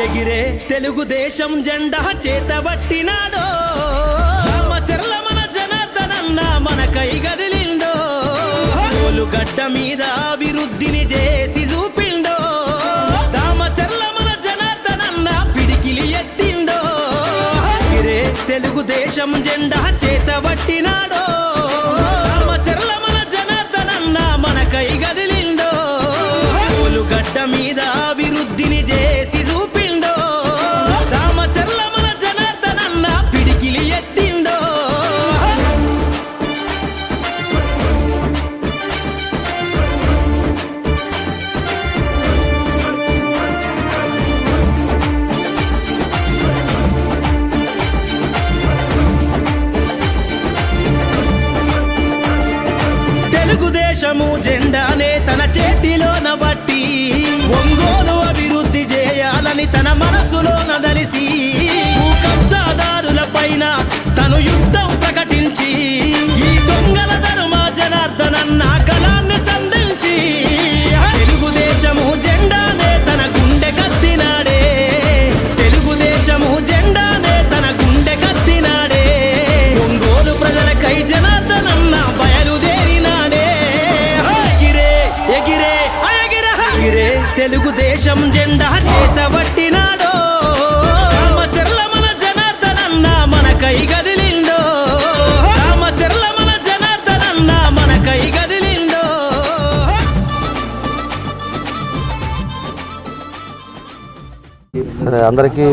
ఎగిరే తెలుగుదేశం జెండా చేతబట్టినాడో. రామచర్ల మన జనార్దనన్న మన కై గదిలిండో. గడ్డ మీద అభివృద్ధిని చేసి చూపిండో. రామచర్ల మన జనార్దనన్న పిడికిలి ఎత్తిండో. ఎగిరే తెలుగుదేశం జెండా చేతబట్టినాడో. రామచర్ల మన జనార్దనన్న మన కై గదిలిండో. గడ్డ మీద అందరికీ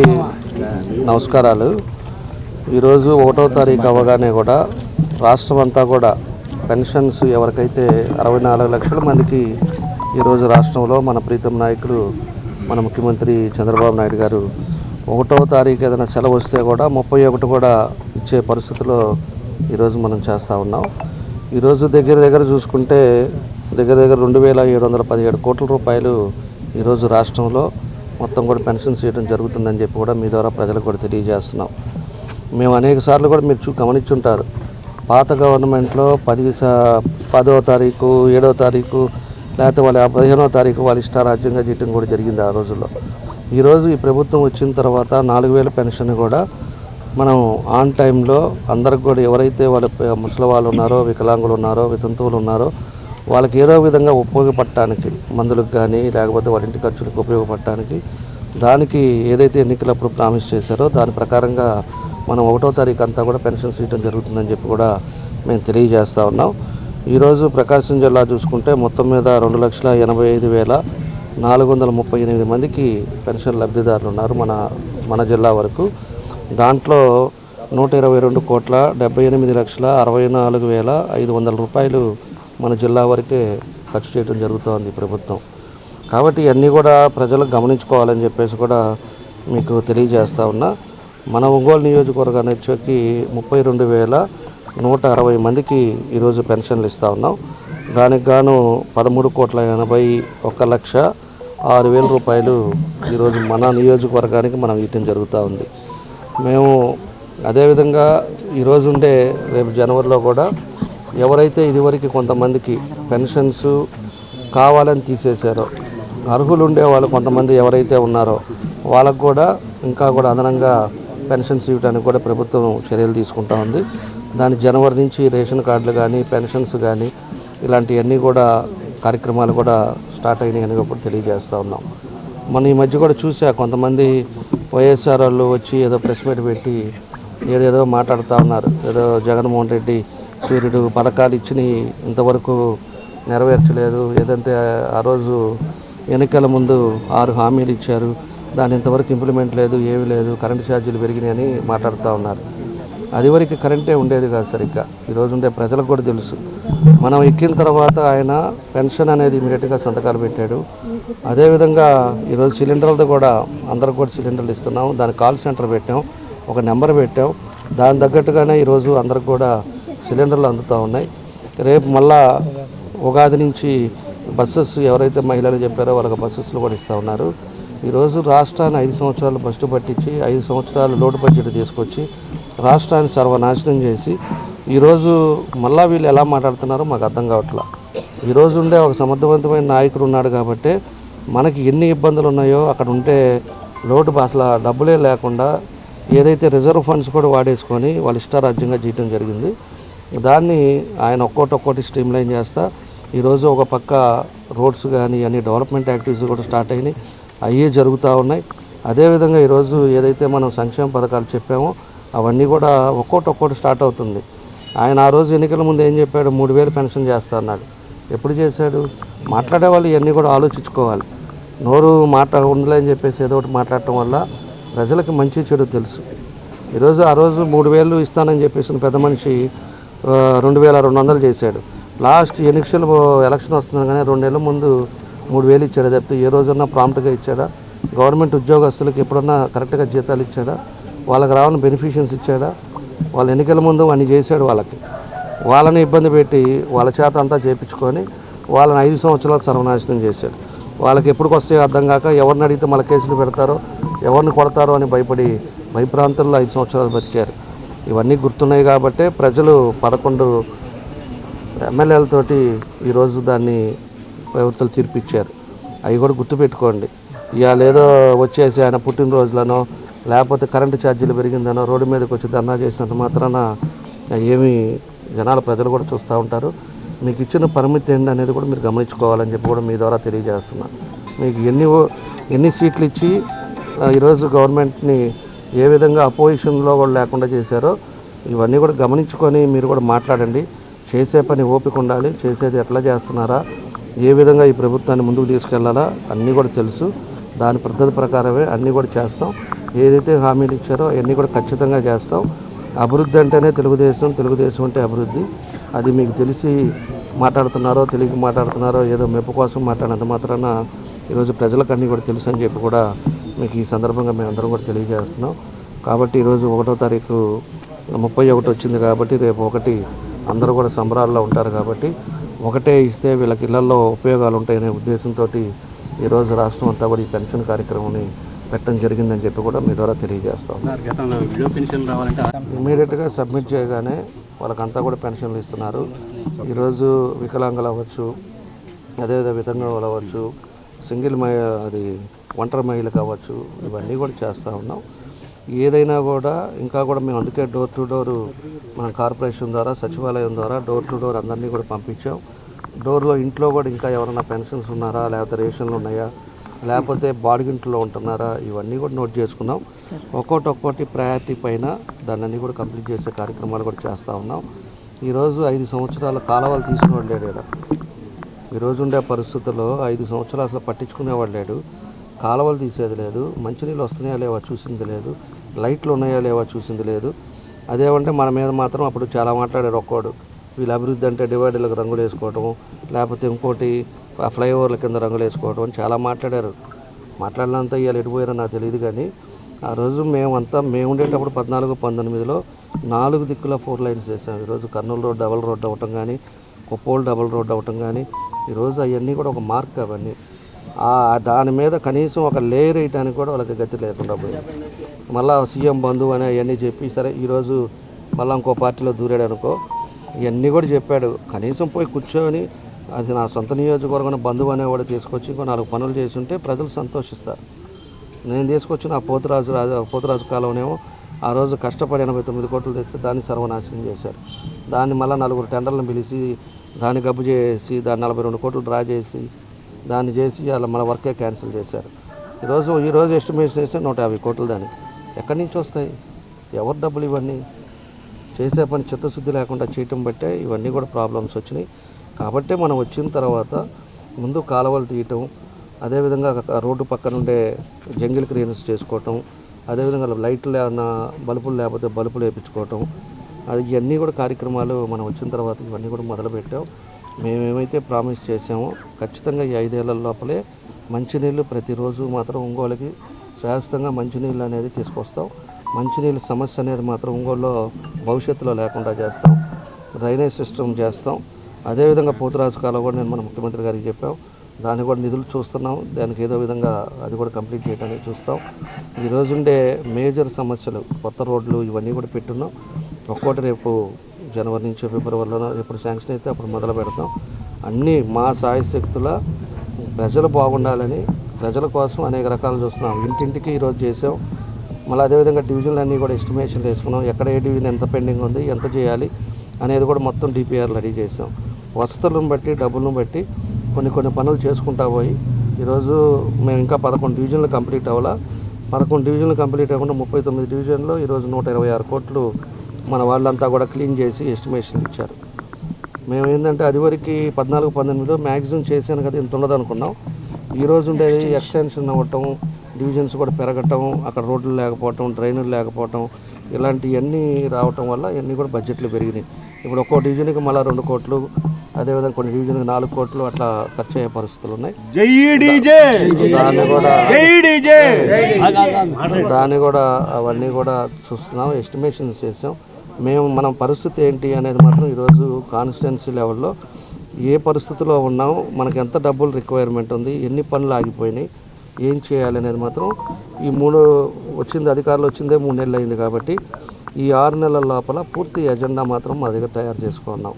నమస్కారాలు. ఈరోజు ఒకటో తారీఖు అవ్వగానే కూడా రాష్ట్రం అంతా కూడా పెన్షన్స్ ఎవరికైతే అరవై నాలుగు లక్షల మందికి ఈరోజు రాష్ట్రంలో మన ప్రీతం నాయకుడు మన ముఖ్యమంత్రి చంద్రబాబు నాయుడు గారు ఒకటో తారీఖు ఏదైనా సెలవు వస్తే కూడా ముప్పై ఒకటి కూడా ఇచ్చే పరిస్థితిలో ఈరోజు మనం చేస్తూ ఉన్నాం. ఈరోజు దగ్గర దగ్గర చూసుకుంటే దగ్గర దగ్గర రెండు వేల ఏడు వందల పదిహేడు కోట్ల రూపాయలు ఈరోజు రాష్ట్రంలో మొత్తం కూడా పెన్షన్స్ ఇవ్వడం జరుగుతుందని చెప్పి కూడా మీ ద్వారా ప్రజలకు కూడా తెలియజేస్తున్నాం. మేము అనేక సార్లు కూడా మీరు చూ గమనించుంటారు. పాత గవర్నమెంట్లో పది సా- పదో తారీఖు ఏడో తారీఖు లేకపోతే వాళ్ళ పదిహేనో తారీఖు వాళ్ళ ఇష్టారాజ్యంగా చేయడం కూడా జరిగింది ఆ రోజుల్లో. ఈరోజు ఈ ప్రభుత్వం వచ్చిన తర్వాత నాలుగు వేల పెన్షన్ కూడా మనం ఆన్ టైంలో అందరికి కూడా ఎవరైతే వాళ్ళ ముసలి వాళ్ళు ఉన్నారో వికలాంగులు ఉన్నారో వితంతువులు ఉన్నారో వాళ్ళకి ఏదో విధంగా ఉపయోగపడటానికి మందులకు కానీ లేకపోతే వాళ్ళ ఇంటి ఖర్చులకు ఉపయోగపడటానికి దానికి ఏదైతే ఎన్నికలప్పుడు ప్రామిస్ చేశారో దాని ప్రకారంగా మనం ఒకటో తారీఖు అంతా కూడా పెన్షన్స్ ఇవ్వడం జరుగుతుందని చెప్పి కూడా మేము తెలియజేస్తూ ఉన్నాం. ఈరోజు ప్రకాశం జిల్లా చూసుకుంటే మొత్తం మీద రెండు లక్షల ఎనభై ఐదు వేల నాలుగు వందల ముప్పై ఎనిమిది మందికి పెన్షన్ లబ్ధిదారులు ఉన్నారు మన మన జిల్లా వరకు. దాంట్లో నూట ఇరవై రెండు కోట్ల డెబ్బై ఎనిమిది లక్షల అరవై నాలుగు వేల ఐదు వందల రూపాయలు మన జిల్లా వరకే ఖర్చు చేయడం జరుగుతోంది ప్రభుత్వం. కాబట్టి ఇవన్నీ కూడా ప్రజలు గమనించుకోవాలని చెప్పేసి కూడా మీకు తెలియజేస్తా ఉన్నా. మన ఒంగోలు నియోజకవర్గాన్ని వచ్చేకి ముప్పై రెండు వేల నూట అరవై మందికి ఈరోజు పెన్షన్లు ఇస్తూ ఉన్నాం. దానికి గాను పదమూడు కోట్ల ఎనభై ఒక లక్ష ఆరు వేల రూపాయలు ఈరోజు మన నియోజకవర్గానికి మనం ఇవ్వటం జరుగుతూ ఉంది. మేము అదేవిధంగా ఈరోజు ఉండే రేపు జనవరిలో కూడా ఎవరైతే ఇదివరకు కొంతమందికి పెన్షన్స్ కావాలని తీసేశారో అర్హులు ఉండే వాళ్ళు కొంతమంది ఎవరైతే ఉన్నారో వాళ్ళకు కూడా ఇంకా కూడా అదనంగా పెన్షన్స్ ఇవ్వడానికి కూడా ప్రభుత్వం చర్యలు తీసుకుంటా ఉంది. దాని జనవరి నుంచి రేషన్ కార్డులు కానీ పెన్షన్స్ కానీ ఇలాంటివన్నీ కూడా కార్యక్రమాలు కూడా స్టార్ట్ అయినాయని ఇప్పుడు తెలియజేస్తూ ఉన్నాం. మన ఈ మధ్య కూడా చూసా కొంతమంది వైఎస్ఆర్ వాళ్ళు వచ్చి ఏదో ప్రెస్ మీట్ పెట్టి ఏదేదో మాట్లాడుతూ ఉన్నారు. ఏదో జగన్మోహన్ రెడ్డి సూర్యుడు పథకాలు ఇచ్చి ఇంతవరకు నెరవేర్చలేదు. ఏదంటే ఆ రోజు ఎన్నికల ముందు ఆరు హామీలు ఇచ్చారు. దాని ఇంతవరకు ఇంప్లిమెంట్ లేదు ఏమి లేదు కరెంటు ఛార్జీలు పెరిగినాయని మాట్లాడుతూ ఉన్నారు. అది వరకు కరెంటే ఉండేది కాదు సరిగ్గా. ఈరోజు ఉండే ప్రజలకు కూడా తెలుసు. మనం ఎక్కిన తర్వాత ఆయన పెన్షన్ అనేది ఇమీడియట్గా సంతకాలు పెట్టాడు. అదేవిధంగా ఈరోజు సిలిండర్లతో కూడా అందరికి కూడా సిలిండర్లు ఇస్తున్నాం. దాని కాల్ సెంటర్ పెట్టాం. ఒక నెంబర్ పెట్టాం. దాని తగ్గట్టుగానే ఈరోజు అందరికి కూడా సిలిండర్లు అందుతూ ఉన్నాయి. రేపు మళ్ళా ఉగాది నుంచి బస్సెస్ ఎవరైతే మహిళలు చెప్పారో వాళ్ళకి బస్సెస్లు కూడా ఇస్తూ ఉన్నారు. ఈరోజు రాష్ట్రాన్ని ఐదు సంవత్సరాలు బస్టు పట్టించి ఐదు సంవత్సరాలు లోటు బడ్జెట్ తీసుకొచ్చి రాష్ట్రాన్ని సర్వనాశనం చేసి ఈరోజు మళ్ళా వీళ్ళు ఎలా మాట్లాడుతున్నారో మాకు అర్థం కావట్లా. ఈరోజు ఉండే ఒక సమర్థవంతమైన నాయకుడు ఉన్నాడు కాబట్టి మనకి ఎన్ని ఇబ్బందులు ఉన్నాయో అక్కడ ఉంటే లోటు అసలు డబ్బులే లేకుండా ఏదైతే రిజర్వ్ ఫండ్స్ కూడా వాడేసుకొని వాళ్ళు ఇష్టారాజ్యంగా చేయడం జరిగింది. దాన్ని ఆయన ఒక్కోటి ఒక్కోటి స్ట్రీమ్ లైన్ చేస్తా. ఈరోజు ఒక పక్క రోడ్స్ కానీ అన్ని డెవలప్మెంట్ యాక్టివిటీస్ కూడా స్టార్ట్ అయినాయి. అయ్యే జరుగుతూ ఉన్నాయి. అదేవిధంగా ఈరోజు ఏదైతే మనం సంక్షేమ పథకాలు చెప్పామో అవన్నీ కూడా ఒక్కోటి ఒక్కోటి స్టార్ట్ అవుతుంది. ఆయన ఆ రోజు ఎన్నికల ముందు ఏం చెప్పాడు? మూడు వేలు పెన్షన్ చేస్తా అన్నాడు ఎప్పుడు చేశాడు? మాట్లాడే వాళ్ళు ఇవన్నీ కూడా ఆలోచించుకోవాలి. నోరు మాట ఉందిలే అని చెప్పేసి ఏదో ఒకటి మాట్లాడటం వల్ల ప్రజలకు మంచి చెడు తెలుసు. ఈరోజు ఆ రోజు మూడు వేలు ఇస్తానని చెప్పేసి పెద్ద మనిషి రెండు వేల రెండు వందలు చేశాడు. లాస్ట్ ఎలక్షన్ ఎలక్షన్ వస్తుంది కానీ రెండేళ్ళ ముందు మూడు వేలు ఇచ్చాడు. తప్పితే ఏ రోజన్నా ప్రాంప్ట్గా ఇచ్చాడా? గవర్నమెంట్ ఉద్యోగస్తులకు ఎప్పుడన్నా కరెక్ట్గా జీతాలు ఇచ్చాడా? వాళ్ళకి రావాలని బెనిఫిషియన్స్ ఇచ్చాడా? వాళ్ళ ఎన్నికల ముందు అన్ని చేశాడు వాళ్ళకి. వాళ్ళని ఇబ్బంది పెట్టి వాళ్ళ చేత అంతా చేపించుకొని వాళ్ళని ఐదు సంవత్సరాలు సర్వనాశనం చేశాడు. వాళ్ళకి ఎప్పుడు వస్తాయో అర్థం కాక ఎవరిని అడిగితే మళ్ళీ కేసులు పెడతారో ఎవరిని కొడతారో అని భయపడి భయప్రాంతంలో ఐదు సంవత్సరాలు బతికారు. ఇవన్నీ గుర్తున్నాయి కాబట్టే ప్రజలు పదకొండు ఎమ్మెల్యేలతోటి ఈరోజు దాన్ని ప్రభుత్వాలు తీర్పిచ్చారు. అవి కూడా గుర్తుపెట్టుకోండి. ఇవాళ ఏదో వచ్చేసి ఆయన పుట్టినరోజులనో లేకపోతే కరెంటు ఛార్జీలు పెరిగిందనో రోడ్డు మీదకి వచ్చి ధర్నా చేసినంత మాత్రాన ఏమి జనాల ప్రజలు కూడా చూస్తూ ఉంటారు. మీకు ఇచ్చిన పరిమితి ఏంటి అనేది కూడా మీరు గమనించుకోవాలని చెప్పి కూడా మీ ద్వారా తెలియజేస్తున్నాను మీకు ఎన్ని ఓ- ఎన్ని సీట్లు ఇచ్చి ఈరోజు గవర్నమెంట్ని ఏ విధంగా అపోజిషన్లో కూడా లేకుండా చేశారో ఇవన్నీ కూడా గమనించుకొని మీరు కూడా మాట్లాడండి. చేసే పని ఓపిక ఉండాలి. చేసేది ఎట్లా చేస్తున్నారా? ఏ విధంగా ఈ ప్రభుత్వాన్ని ముందుకు తీసుకెళ్ళాలా? అన్నీ కూడా తెలుసు. దాని పద్ధతి ప్రకారమే అన్నీ కూడా చేస్తాం. ఏదైతే హామీలు ఇచ్చారో అవన్నీ కూడా ఖచ్చితంగా చేస్తాం. అభివృద్ధి అంటేనే తెలుగుదేశం. తెలుగుదేశం అంటే అభివృద్ధి. అది మీకు తెలిసి మాట్లాడుతున్నారో తెలియక మాట్లాడుతున్నారో ఏదో మెప్పు కోసం మాట్లాడినంత మాత్రాన ఈరోజు ప్రజలకు అన్నీ కూడా తెలుసు అని చెప్పి కూడా మీకు ఈ సందర్భంగా మేము అందరం కూడా తెలియజేస్తున్నాం. కాబట్టి ఈరోజు ఒకటో తారీఖు ముప్పై ఒకటి వచ్చింది కాబట్టి రేపు ఒకటి అందరూ కూడా సంబరాల్లో ఉంటారు కాబట్టి ఒకటే ఇస్తే వీళ్ళకి ఇళ్ళలో ఉపయోగాలు ఉంటాయనే ఉద్దేశంతో ఈరోజు రాష్ట్రం అంతా కూడా ఈ పెన్షన్ కార్యక్రమాన్ని పెట్టడం జరిగిందని చెప్పి కూడా మీ ద్వారా తెలియజేస్తాం. ఇమీడియట్గా సబ్మిట్ చేయగానే వాళ్ళకంతా కూడా పెన్షన్లు ఇస్తున్నారు. ఈరోజు వికలాంగులు అవ్వచ్చు అదేవిధంగా వితంగులు అవ్వచ్చు సింగిల్ మహి అది ఒంటరి మహిళ కావచ్చు ఇవన్నీ కూడా చేస్తూ ఉన్నాం. ఏదైనా కూడా ఇంకా కూడా మేము అందుకే డోర్ టు డోర్ మన కార్పొరేషన్ ద్వారా సచివాలయం ద్వారా డోర్ టు డోర్ అందరినీ కూడా పంపించాం. డోర్లో ఇంట్లో కూడా ఇంకా ఎవరైనా పెన్షన్స్ ఉన్నారా లేకపోతే రేషన్లు ఉన్నాయా లేకపోతే బాడిగింట్లో ఉంటున్నారా ఇవన్నీ కూడా నోట్ చేసుకున్నాం. ఒక్కోటి ఒక్కోటి ప్రయారిటీ పైన దాన్ని అన్ని కూడా కంప్లీట్ చేసే కార్యక్రమాలు కూడా చేస్తూ ఉన్నాం. ఈరోజు ఐదు సంవత్సరాల కాలవాలు తీసుకుని ఈడ. ఈరోజు ఉండే పరిస్థితుల్లో ఐదు సంవత్సరాలు అసలు పట్టించుకునేవాడు లేడు. కాలువలు తీసేది లేదు మంచినీళ్ళు వస్తున్నాయా లేవా చూసింది లేదు లైట్లు ఉన్నాయా లేవా చూసింది లేదు. అదేమంటే మన మీద మాత్రం అప్పుడు చాలా మాట్లాడారు ఒక్కోడు. వీళ్ళ అభివృద్ధి అంటే డివైడర్లకు రంగులు వేసుకోవటం లేకపోతే ఇంకోటి ఫ్లైఓవర్ల కింద రంగులు వేసుకోవటం అని చాలా మాట్లాడారు. మాట్లాడినంత ఇవాళ ఎడిపోయారో నాకు తెలియదు కానీ ఆ రోజు మేమంతా మేము ఉండేటప్పుడు పద్నాలుగు పంతొమ్మిదిలో నాలుగు దిక్కుల ఫోర్ లైన్స్ వేసాం. ఈరోజు కర్నూలు రోడ్ డబల్ రోడ్ అవ్వటం కానీ కుప్పోలు డబల్ రోడ్ అవ్వటం కానీ ఈరోజు అవన్నీ కూడా ఒక మార్క్ అవన్నీ. దాని మీద కనీసం ఒక లేయర్ వేయడానికి కూడా వాళ్ళకి గతి లేకుండా పోయింది. మళ్ళీ సీఎం బంధువు అని అవన్నీ చెప్పి సరే ఈరోజు మళ్ళీ ఇంకో పార్టీలో దూరాడు అనుకో ఇవన్నీ కూడా చెప్పాడు. కనీసం పోయి కూర్చొని అది నా సొంత నియోజకవర్గం బంధువు అనేవాడు తీసుకొచ్చి ఇంకో నాలుగు పనులు చేసి ఉంటే ప్రజలు సంతోషిస్తారు. నేను తీసుకొచ్చిన ఆ పోతురాజు రాజు పోతురాజు కాలంనేమో ఆ రోజు కష్టపడి ఎనభై తొమ్మిది కోట్లు తెచ్చి దాన్ని సర్వనాశనం చేశారు. దాన్ని మళ్ళీ నలుగురు టెండర్లను పిలిచి దాన్ని గబ్బు చేసి దాన్ని నలభై రెండు కోట్లు డ్రా చేసి దాన్ని చేసి అలా మన వర్కే క్యాన్సిల్ చేశారు. ఈరోజు ఈరోజు ఎస్టిమేషన్ చేస్తే నూట యాభై కోట్లు దాన్ని ఎక్కడి నుంచి వస్తాయి? ఎవరు డబ్బులు ఇవన్నీ? చేసే పని చిత్తశుద్ధి లేకుండా చేయటం బట్టే ఇవన్నీ కూడా ప్రాబ్లమ్స్ వచ్చినాయి. కాబట్టే మనం వచ్చిన తర్వాత ముందు కాలువలు తీయటం అదేవిధంగా రోడ్డు పక్కన ఉండే జంగిల్ క్లీనర్స్ చేసుకోవటం అదేవిధంగా లైట్లు ఏమన్నా బల్బులు లేకపోతే బల్బులు వేయించుకోవటం అది ఇవన్నీ కూడా కార్యక్రమాలు మనం వచ్చిన తర్వాత ఇవన్నీ కూడా మొదలుపెట్టాం. మేమేమైతే ప్రామిస్ చేసామో ఖచ్చితంగా ఈ ఐదేళ్ళ లోపలే మంచినీళ్ళు ప్రతిరోజు మాత్రం ఒంగోలుకి శాశ్వతంగా మంచినీళ్ళు అనేది తీసుకొస్తాం. మంచినీళ్ళ సమస్య అనేది మాత్రం ఒంగోలులో భవిష్యత్తులో లేకుండా చేస్తాం. డ్రైనేజ్ సిస్టమ్ చేస్తాం. అదేవిధంగా పోతురాజు కాలం కూడా నేను మన ముఖ్యమంత్రి గారికి చెప్పాం. దాన్ని కూడా నిధులు చూస్తున్నాం. దానికి ఏదో విధంగా అది కూడా కంప్లీట్ చేయడానికి చూస్తాం. ఈ మేజర్ సమస్యలు కొత్త రోడ్లు ఇవన్నీ కూడా పెట్టున్నాం. ఒక్కోటి రేపు జనవరి నుంచి ఫిబ్రవరిలోనో ఎప్పుడు శాంక్షన్ అయితే అప్పుడు మొదలు పెడతాం. అన్నీ మా సాయశక్తుల ప్రజలు బాగుండాలని ప్రజల కోసం అనేక రకాలు చూస్తున్నాం. ఇంటింటికి ఈరోజు చేసాం. మళ్ళీ అదేవిధంగా డివిజన్లు అన్నీ కూడా ఎస్టిమేషన్ వేసుకున్నాం. ఎక్కడ ఏ డివిజన్ ఎంత పెండింగ్ ఉంది ఎంత చేయాలి అనేది కూడా మొత్తం డిపిఆర్లు రెడీ చేసాం. వసతులను బట్టి డబ్బులను బట్టి కొన్ని కొన్ని పనులు చేసుకుంటా పోయి ఈరోజు మేము ఇంకా పదకొండు డివిజన్లు కంప్లీట్ అవ్వాలా? పదకొండు డివిజన్లు కంప్లీట్ అవ్వకుండా ముప్పై తొమ్మిది డివిజన్లో ఈరోజు నూట ఇరవై ఆరు కోట్లు మన వాళ్ళంతా కూడా క్లీన్ చేసి ఎస్టిమేషన్ ఇచ్చారు. మేము ఏంటంటే అది వరకు పద్నాలుగు పంతొమ్మిదిలో మ్యాక్సిమం చేశాను కదా ఇంత ఉండదు అనుకున్నాం. ఈ రోజు ఉండేది ఎక్స్టెన్షన్ అవ్వటం డివిజన్స్ కూడా పెరగటం అక్కడ రోడ్లు లేకపోవటం డ్రైనేజీలు లేకపోవటం ఇలాంటివన్నీ రావటం వల్ల ఇవన్నీ కూడా బడ్జెట్లు పెరిగినాయి. ఇప్పుడు ఒక్కో డివిజన్కి మళ్ళీ రెండు కోట్లు అదేవిధంగా కొన్ని డివిజన్కి నాలుగు కోట్లు అట్లా ఖర్చు అయ్యే పరిస్థితులు ఉన్నాయి. దాన్ని కూడా దాన్ని కూడా అవన్నీ కూడా చూస్తున్నాం ఎస్టిమేషన్స్ చేసాం. మేము మనం పరిస్థితి ఏంటి అనేది మాత్రం ఈరోజు కాన్స్టిట్యున్సీ లెవెల్లో ఏ పరిస్థితిలో ఉన్నాం మనకి ఎంత డబ్బులు రిక్వైర్మెంట్ ఉంది ఎన్ని పనులు ఆగిపోయినాయి ఏం చేయాలి అనేది మాత్రం ఈ మూడు వచ్చింది అధికారులు వచ్చిందే మూడు నెలలు అయింది కాబట్టి ఈ ఆరు నెలల లోపల పూర్తి ఎజెండా మాత్రం మా దగ్గర తయారు చేసుకున్నాం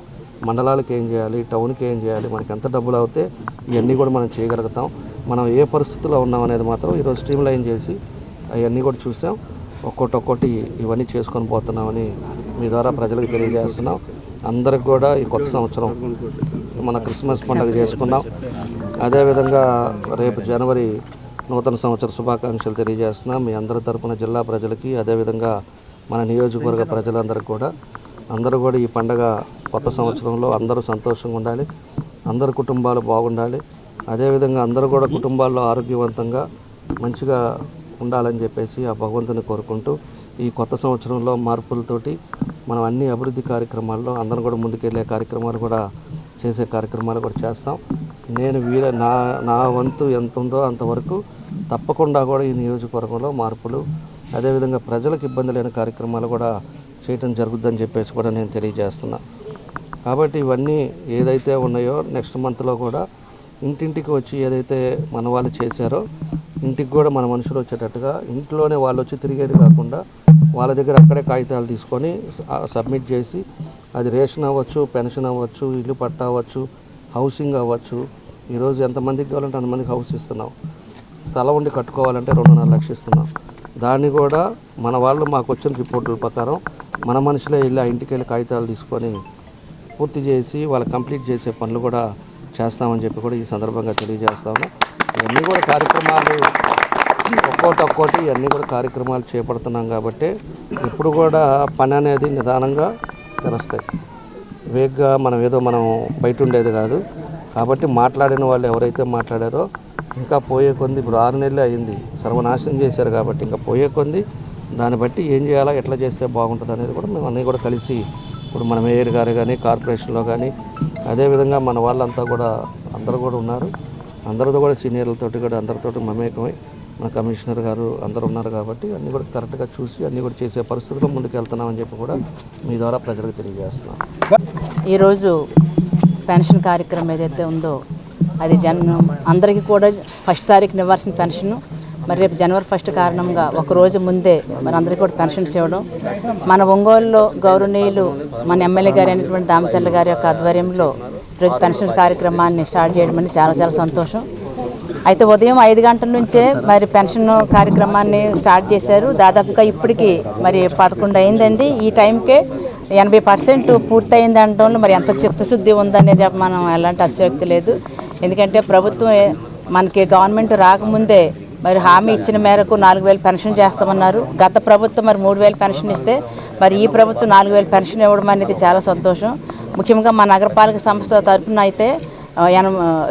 మండలాలకు ఏం చేయాలి టౌన్కి ఏం చేయాలి మనకి ఎంత డబ్బులు అవుతే ఇవన్నీ కూడా మనం చేయగలుగుతాం. మనం ఏ పరిస్థితిలో ఉన్నాం అనేది మాత్రం ఈరోజు స్ట్రీమ్ లైన్ చేసి అవన్నీ కూడా చూసాం. ఒక్కొక్కటి ఒక్కొక్కటి ఇవన్నీ చేసుకొని పోతున్నామని మీ ద్వారా ప్రజలకు తెలియజేస్తున్నాం. అందరికి కూడా ఈ కొత్త సంవత్సరం మన క్రిస్మస్ పండుగ చేసుకున్నాం. అదేవిధంగా రేపు జనవరి నూతన సంవత్సర శుభాకాంక్షలు తెలియజేస్తున్నాం. మీ అందరి తరఫున జిల్లా ప్రజలకి అదేవిధంగా మన నియోజకవర్గ ప్రజలందరికీ కూడా. అందరూ కూడా ఈ పండగ కొత్త సంవత్సరంలో అందరూ సంతోషంగా ఉండాలి. అందరి కుటుంబాలు బాగుండాలి. అదేవిధంగా అందరూ కూడా కుటుంబాల్లో ఆరోగ్యవంతంగా మంచిగా ఉండాలని చెప్పేసి ఆ భగవంతుని కోరుకుంటూ ఈ కొత్త సంవత్సరంలో మార్పులతోటి మనం అన్ని అభివృద్ధి కార్యక్రమాల్లో అందరం కూడా ముందుకెళ్ళే కార్యక్రమాలు కూడా చేసే కార్యక్రమాలు కూడా చేస్తాం. నేను వీల నా నా వంతు ఎంత ఉందో అంతవరకు తప్పకుండా కూడా ఈ నియోజకవర్గంలో మార్పులు అదేవిధంగా ప్రజలకు ఇబ్బంది లేని కార్యక్రమాలు కూడా చేయటం జరుగుద్దని చెప్పేసి కూడా నేను తెలియజేస్తున్నా. కాబట్టి ఇవన్నీ ఏదైతే ఉన్నాయో నెక్స్ట్ మంత్లో కూడా ఇంటింటికి వచ్చి ఏదైతే మన వాళ్ళు చేశారో ఇంటికి కూడా మన మనుషులు వచ్చేటట్టుగా ఇంట్లోనే వాళ్ళు వచ్చి తిరిగేది కాకుండా వాళ్ళ దగ్గర అక్కడే కాగితాలు తీసుకొని సబ్మిట్ చేసి అది రేషన్ అవ్వచ్చు పెన్షన్ అవ్వచ్చు ఇల్లు పట్టా అవ్వచ్చు హౌసింగ్ అవ్వచ్చు. ఈరోజు ఎంతమందికి కావాలంటే అంతమందికి హౌస్ ఇస్తున్నాం. స్థలం ఉండి కట్టుకోవాలంటే రెండున్నర లక్షలు ఇస్తున్నాం. దాన్ని కూడా మన వాళ్ళు మాకు వచ్చిన రిపోర్టుల ప్రకారం మన మనుషులే వెళ్ళి ఆ ఇంటికి వెళ్ళి కాగితాలు తీసుకొని పూర్తి చేసి వాళ్ళు కంప్లీట్ చేసే పనులు కూడా చేస్తామని చెప్పి కూడా ఈ సందర్భంగా తెలియజేస్తాము ఇవన్నీ కూడా కార్యక్రమాలు ఒక్కోటి ఒక్కోటి ఇవన్నీ కూడా కార్యక్రమాలు చేపడుతున్నాం కాబట్టి ఇప్పుడు కూడా పని అనేది నిదానంగా తెలుస్తాయి వేగ్గా మనం ఏదో మనం బయట ఉండేది కాదు. కాబట్టి మాట్లాడిన వాళ్ళు ఎవరైతే మాట్లాడారో ఇంకా పోయే కొంది ఇప్పుడు ఆరు నెలలు అయింది. సర్వనాశనం చేశారు కాబట్టి ఇంకా పోయే కొంది దాన్ని బట్టి ఏం చేయాలా ఎట్లా చేస్తే బాగుంటుంది అనేది కూడా మేము అన్నీ కూడా కలిసి ఇప్పుడు మన మేయర్ గారు కానీ కార్పొరేషన్లో కానీ అదేవిధంగా మన వాళ్ళంతా కూడా అందరూ కూడా ఉన్నారు. అందరితో కూడా సీనియర్లతోటి కూడా అందరితోటి మమేకమై మన కమిషనర్ గారు అందరూ ఉన్నారు కాబట్టి అన్నీ కూడా కరెక్ట్గా చూసి అన్నీ కూడా చేసే పరిస్థితుల్లో ముందుకు వెళ్తున్నామని చెప్పి కూడా మీ ద్వారా ప్రజలకు తెలియజేస్తున్నాం. ఈరోజు పెన్షన్ కార్యక్రమం ఏదైతే ఉందో అది జన్ అందరికీ కూడా ఫస్ట్ తారీఖు ఇవ్వాల్సిన పెన్షన్ మరి రేపు జనవరి ఫస్ట్ కారణంగా ఒక రోజు ముందే మరి అందరికీ కూడా పెన్షన్స్ ఇవ్వడం. మన ఒంగోలులో గౌరవనీయులు మన ఎమ్మెల్యే గారు అయినటువంటి దామచల్ల గారి యొక్క ఆధ్వర్యంలో ఈరోజు పెన్షన్ కార్యక్రమాన్ని స్టార్ట్ చేయడం అనేది చాలా చాలా సంతోషం. అయితే ఉదయం ఐదు గంటల నుంచే మరి పెన్షన్ కార్యక్రమాన్ని స్టార్ట్ చేశారు. దాదాపుగా ఇప్పటికి మరి పదకొండు అయిందండి. ఈ టైంకే ఎనభై పర్సెంట్ పూర్తయింది అనడంలో మరి ఎంత చిత్తశుద్ధి ఉందనేది మనం ఎలాంటి అశక్తి లేదు. ఎందుకంటే ప్రభుత్వం మనకి గవర్నమెంట్ రాకముందే మరి హామీ ఇచ్చిన మేరకు నాలుగు వేలు పెన్షన్ చేస్తామన్నారు. గత ప్రభుత్వం మరి మూడు వేలు పెన్షన్ ఇస్తే మరి ఈ ప్రభుత్వం నాలుగు వేలు పెన్షన్ ఇవ్వడం అనేది చాలా సంతోషం. ముఖ్యంగా మా నగరపాలక సంస్థ తరఫున అయితే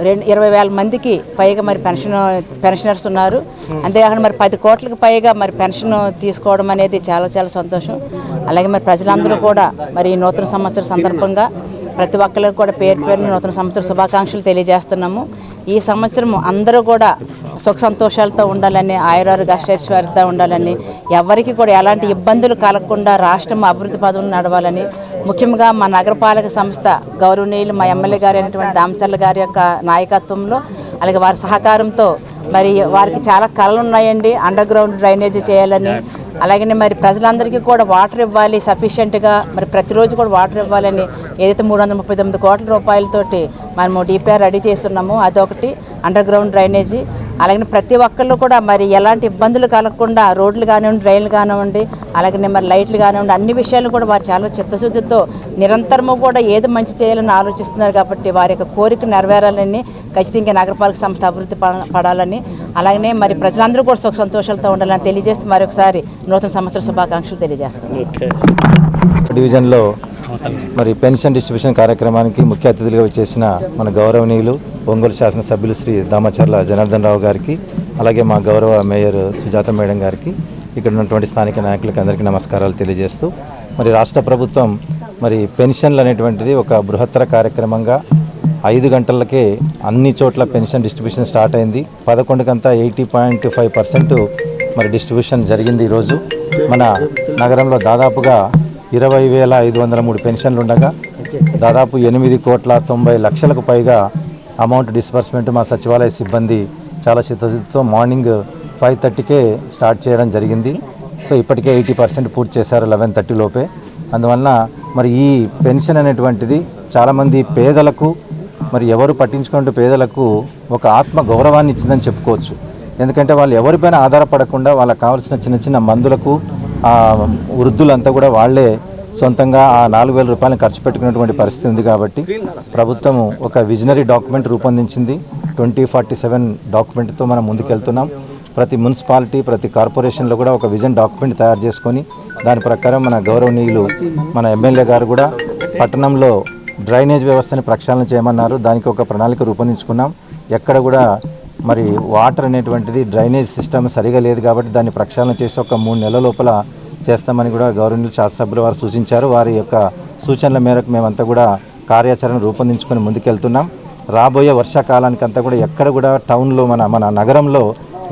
రెండు ఇరవై వేల మందికి పైగా మరి పెన్షన్ పెన్షనర్స్ ఉన్నారు. అంతేకాకుండా మరి పది కోట్లకు పైగా మరి పెన్షన్ తీసుకోవడం అనేది చాలా చాలా సంతోషం. అలాగే మరి ప్రజలందరూ కూడా మరి నూతన సంవత్సర సందర్భంగా ప్రతి ఒక్కరికి కూడా పేరు పేరున నూతన సంవత్సర శుభాకాంక్షలు తెలియజేస్తున్నాము. ఈ సంవత్సరం అందరూ కూడా సుఖ సంతోషాలతో ఉండాలని ఆయురారోగ్య అష్టైశ్వర్యాలతో ఉండాలని ఎవరికి కూడా ఎలాంటి ఇబ్బందులు కలగకుండా రాష్ట్రం అభివృద్ధి పదవులు నడవాలని ముఖ్యంగా మా నగరపాలక సంస్థ గౌరవనీయులు మా ఎమ్మెల్యే గారు అయినటువంటి దామచర్ల గారి యొక్క నాయకత్వంలో అలాగే వారి సహకారంతో మరి వారికి చాలా కళలు ఉన్నాయండి అండర్ గ్రౌండ్ డ్రైనేజీ చేయాలని. అలాగనే మరి ప్రజలందరికీ కూడా వాటర్ ఇవ్వాలి సఫిషియెంట్గా మరి ప్రతిరోజు కూడా వాటర్ ఇవ్వాలని ఏదైతే మూడు వందల ముప్పై తొమ్మిది కోట్ల రూపాయలతోటి మనము డిపిఆర్ రెడీ చేస్తున్నామో అదొకటి. Underground drainage. అలాగే ప్రతి ఒక్కళ్ళు కూడా మరి ఎలాంటి ఇబ్బందులు కలగకుండా రోడ్లు కానివ్వండి రైళ్ళు కానివ్వండి అలాగే మరి లైట్లు కానివ్వండి అన్ని విషయాలు కూడా వారు చాలా చిత్తశుద్ధితో నిరంతరము కూడా ఏది మంచి చేయాలని ఆలోచిస్తున్నారు కాబట్టి వారి యొక్క కోరిక నెరవేరాలని ఖచ్చితంగా నగరపాలక సంస్థ అభివృద్ధి ప- పడాలని. అలాగనే మరి ప్రజలందరూ కూడా సుఖ సంతోషాలతో ఉండాలని తెలియజేస్తూ మరొకసారి నూతన సంవత్సర శుభాకాంక్షలు తెలియజేస్తాను డివిజన్లో మరి పెన్షన్ డిస్ట్రిబ్యూషన్ కార్యక్రమానికి ముఖ్య అతిథులుగా వచ్చేసిన మన గౌరవనీయులు ఒంగోలు శాసనసభ్యులు శ్రీ దామచర్ల జనార్దన్ రావు గారికి అలాగే మా గౌరవ మేయర్ సుజాత మేడం గారికి ఇక్కడ ఉన్నటువంటి స్థానిక నాయకులకు అందరికీ నమస్కారాలు తెలియజేస్తూ మరి రాష్ట్ర ప్రభుత్వం మరి పెన్షన్లు అనేటువంటిది ఒక బృహత్తర కార్యక్రమంగా ఐదు గంటలకే అన్ని చోట్ల పెన్షన్ డిస్ట్రిబ్యూషన్ స్టార్ట్ అయింది. పదకొండుకంతా ఎయిటీ పాయింట్ ఫైవ్ పర్సెంట్ మరి డిస్ట్రిబ్యూషన్ జరిగింది ఈరోజు. మన నగరంలో దాదాపుగా ఇరవై వేల ఐదు వందల మూడు పెన్షన్లు ఉండగా దాదాపు ఎనిమిది కోట్ల తొంభై లక్షలకు పైగా అమౌంట్ డిస్బర్స్మెంట్ మా సచివాలయ సిబ్బంది చాలా చిత్తశుద్ధితో మార్నింగ్ ఫైవ్ థర్టీకే స్టార్ట్ చేయడం జరిగింది. సో ఇప్పటికే ఎయిటీ పర్సెంట్ పూర్తి చేశారు లెవెన్ థర్టీ లోపే. అందువలన మరి ఈ పెన్షన్ అనేటువంటిది చాలామంది పేదలకు మరి ఎవరు పట్టించుకుంటూ పేదలకు ఒక ఆత్మ గౌరవాన్ని ఇచ్చిందని చెప్పుకోవచ్చు. ఎందుకంటే వాళ్ళు ఎవరిపైన ఆధారపడకుండా వాళ్ళకి కావాల్సిన చిన్న చిన్న మందులకు వృద్ధులంతా కూడా వాళ్ళే సొంతంగా ఆ నాలుగు వేల రూపాయలను ఖర్చు పెట్టుకున్నటువంటి పరిస్థితి ఉంది కాబట్టి ప్రభుత్వం ఒక విజనరీ డాక్యుమెంట్ రూపొందించింది. ట్వంటీ ఫార్టీ సెవెన్ డాక్యుమెంట్తో మనం ముందుకెళ్తున్నాం. ప్రతి మున్సిపాలిటీ ప్రతి కార్పొరేషన్లో కూడా ఒక విజన్ డాక్యుమెంట్ తయారు చేసుకొని దాని ప్రకారం మన గౌరవనీయులు మన ఎమ్మెల్యే గారు కూడా పట్టణంలో డ్రైనేజ్ వ్యవస్థని ప్రక్షాళన చేయమన్నారు. దానికి ఒక ప్రణాళిక రూపొందించుకున్నాం. ఎక్కడ కూడా మరి వాటర్ అనేటువంటిది డ్రైనేజ్ సిస్టమ్ సరిగా లేదు కాబట్టి దాన్ని ప్రక్షాళన చేసి ఒక మూడు నెలల లోపల చేస్తామని కూడా గవర్నమెంట్ శాసనసభ్యులు వారు సూచించారు. వారి యొక్క సూచనల మేరకు మేమంతా కూడా కార్యాచరణ రూపొందించుకొని ముందుకెళ్తున్నాం. రాబోయే వర్షాకాలానికంతా కూడా ఎక్కడ కూడా టౌన్లో మన మన నగరంలో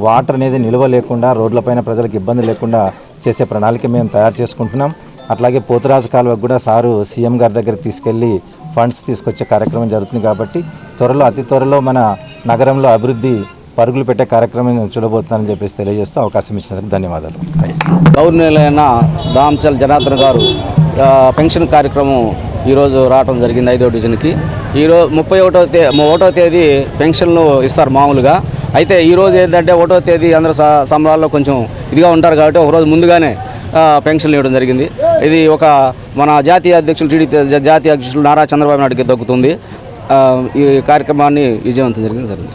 వాటర్ అనేది నిల్వ లేకుండా రోడ్లపైన ప్రజలకు ఇబ్బంది లేకుండా చేసే ప్రణాళిక మేము తయారు చేసుకుంటున్నాం. అట్లాగే పోతురాజు కాలువకు కూడా సారు సీఎం గారి దగ్గరికి తీసుకెళ్ళి ఫండ్స్ తీసుకొచ్చే కార్యక్రమం జరుగుతుంది కాబట్టి త్వరలో అతి త్వరలో మన నగరంలో అభివృద్ధి పరుగులు పెట్టే కార్యక్రమం చూడబోతున్నానని చెప్పేసి తెలియజేస్తూ అవకాశం ఇచ్చినందుకు ధన్యవాదాలు. గౌరవనీయులైన దామచల్ జనార్దన్ గారు పెన్షన్ కార్యక్రమం ఈరోజు రావడం జరిగింది ఐదో డివిజన్కి. ఈరోజు ముప్పై ఒకటో తే ఒకటో తేదీ పెన్షన్లు ఇస్తారు మామూలుగా. అయితే ఈరోజు ఏంటంటే ఒకటో తేదీ అందరూ సంబరాల్లో కొంచెం ఇదిగా ఉంటారు కాబట్టి ఒకరోజు ముందుగానే పెన్షన్లు ఇవ్వడం జరిగింది. ఇది ఒక మన జాతీయ అధ్యక్షులు టీడీపీ జాతీయ అధ్యక్షులు నారా చంద్రబాబు నాయుడుకి దక్కుతుంది. ఈ కార్యక్రమాన్ని విజయవంతం జరిగింది జరిగింది